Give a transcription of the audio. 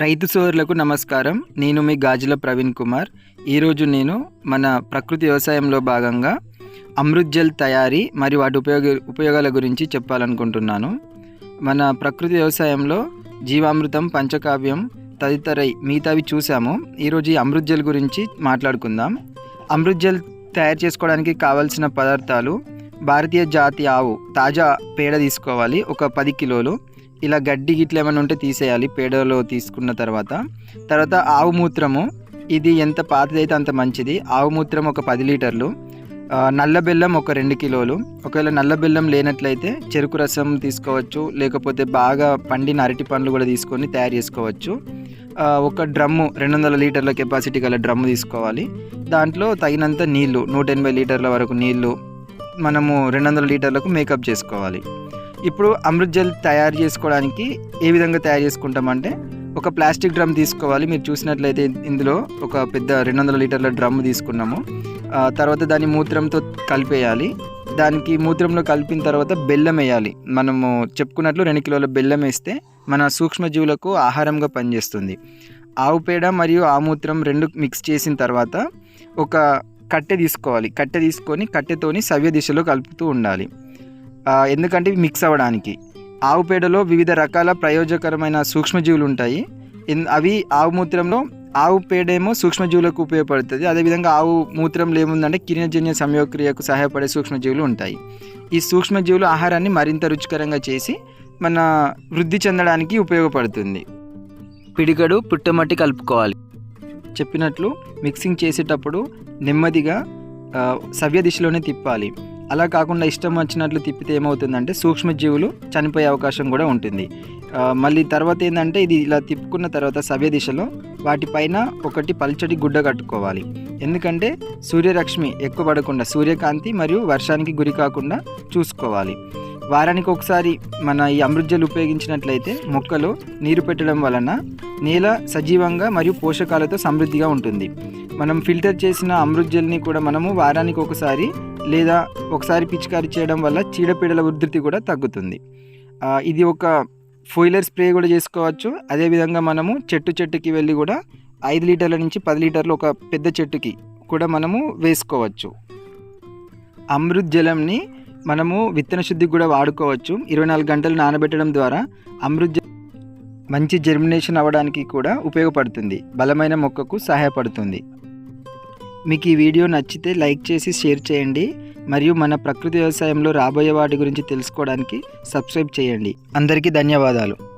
రైతు సోదరులకు నమస్కారం. నేను మీ గాజుల ప్రవీణ్ కుమార్. ఈరోజు నేను మన ప్రకృతి వ్యవసాయంలో భాగంగా అమృత్ జల్ తయారీ మరియు వాటి ఉపయోగ ఉపయోగాల గురించి చెప్పాలనుకుంటున్నాను. మన ప్రకృతి వ్యవసాయంలో జీవామృతం పంచకావ్యం తదితర మిగతావి చూసాము ఈరోజు ఈ అమృత్ జల్ గురించి మాట్లాడుకుందాం. అమృత్ జల్ తయారు చేసుకోవడానికి కావాల్సిన పదార్థాలు భారతీయ జాతి ఆవు తాజా పేడ తీసుకోవాలి ఒక పది కిలోలు. ఇలా గడ్డి గిట్ల ఏమైనా ఉంటే తీసేయాలి పేడలో తీసుకున్న తర్వాత. తర్వాత ఆవు మూత్రము ఇది ఎంత పాతదైతే అంత మంచిది. ఆవు మూత్రం ఒక పది లీటర్లు నల్ల బెల్లం ఒక రెండు కిలోలు. ఒకవేళ నల్ల బెల్లం లేనట్లయితే చెరుకు రసం తీసుకోవచ్చు లేకపోతే బాగా పండిన అరటి పండ్లు కూడా తీసుకొని తయారు చేసుకోవచ్చు. ఒక డ్రమ్ము రెండు వందల లీటర్ల కెపాసిటీ గల డ్రమ్ము తీసుకోవాలి. దాంట్లో తగినంత నీళ్ళు నూట ఎనభై లీటర్ల వరకు నీళ్ళు మనము రెండు వందల లీటర్లకు మేకప్ చేసుకోవాలి. ఇప్పుడు అమృత్ జల్ తయారు చేసుకోవడానికి ఏ విధంగా తయారు చేసుకుంటామంటే ఒక ప్లాస్టిక్ డ్రమ్ తీసుకోవాలి. మీరు చూసినట్లయితే ఇందులో ఒక పెద్ద రెండు వందల లీటర్ల డ్రమ్ తీసుకున్నాము. తర్వాత దాన్ని మూత్రంతో కలిపేయాలి. దానికి మూత్రంలో కలిపిన తర్వాత బెల్లం వేయాలి. మనము చెప్పుకున్నట్లు రెండు కిలోల బెల్లం వేస్తే మన సూక్ష్మజీవులకు ఆహారంగా పనిచేస్తుంది. ఆవు పేడ మరియు ఆమూత్రం రెండు మిక్స్ చేసిన తర్వాత ఒక కట్టె తీసుకోవాలి. కట్టె తీసుకొని కట్టెతోని సవ్య దిశలో కలుపుతూ ఉండాలి. ఎందుకంటే ఇవి మిక్స్ అవ్వడానికి. ఆవు పేడలో వివిధ రకాల ప్రయోజకరమైన సూక్ష్మజీవులు ఉంటాయి. అవి ఆవు మూత్రంలో ఆవు పేడేమో సూక్ష్మజీవులకు ఉపయోగపడుతుంది. అదేవిధంగా ఆవు మూత్రంలో ఏముందంటే కిరణజన్య సంయోక్రియకు సహాయపడే సూక్ష్మజీవులు ఉంటాయి. ఈ సూక్ష్మజీవులు ఆహారాన్ని మరింత రుచికరంగా చేసి మన వృద్ధి చెందడానికి ఉపయోగపడుతుంది. పిడికడు పుట్టమట్టి కలుపుకోవాలి. చెప్పినట్లు మిక్సింగ్ చేసేటప్పుడు నెమ్మదిగా సవ్య దిశలోనే తిప్పాలి. అలా కాకుండా ఇష్టం వచ్చినట్లు తిప్పితే ఏమవుతుందంటే సూక్ష్మజీవులు చనిపోయే అవకాశం కూడా ఉంటుంది. మళ్ళీ తర్వాత ఏంటంటే ఇది ఇలా తిప్పుకున్న తర్వాత సవ్య దిశలో వాటిపైన ఒకటి పల్చటి గుడ్డ కట్టుకోవాలి. ఎందుకంటే సూర్యరశ్మి ఎక్కువ పడకుండా సూర్యకాంతి మరియు వర్షానికి గురి కాకుండా చూసుకోవాలి. వారానికి ఒకసారి మన ఈ అమృతజలు ఉపయోగించినట్లయితే మొక్కలు నీరు పెట్టడం వలన నేల సజీవంగా మరియు పోషకాలతో సమృద్ధిగా ఉంటుంది. మనం ఫిల్టర్ చేసిన అమృతజల్ని కూడా మనము వారానికి ఒకసారి లేదా ఒకసారి పిచికారీ చేయడం వల్ల చీడపీడల ఉధృతి కూడా తగ్గుతుంది. ఇది ఒక ఫోయిలర్ స్ప్రే కూడా చేసుకోవచ్చు. అదేవిధంగా మనము చెట్టు చెట్టుకి వెళ్ళి కూడా ఐదు లీటర్ల నుంచి పది లీటర్లు ఒక పెద్ద చెట్టుకి కూడా మనము వేసుకోవచ్చు. అమృత్ జలంని మనము విత్తన శుద్ధికి కూడా వాడుకోవచ్చు. ఇరవై నాలుగు గంటలు నానబెట్టడం ద్వారా అమృత్ మంచి జర్మినేషన్ అవ్వడానికి కూడా ఉపయోగపడుతుంది. బలమైన మొక్కకు సహాయపడుతుంది. మీకు ఈ వీడియో నచ్చితే లైక్ చేసి షేర్ చేయండి. మరియు మన ప్రకృతి వ్యవసాయంలో రాబోయే వాటి గురించి తెలుసుకోవడానికి సబ్స్క్రైబ్ చేయండి. అందరికీ ధన్యవాదాలు.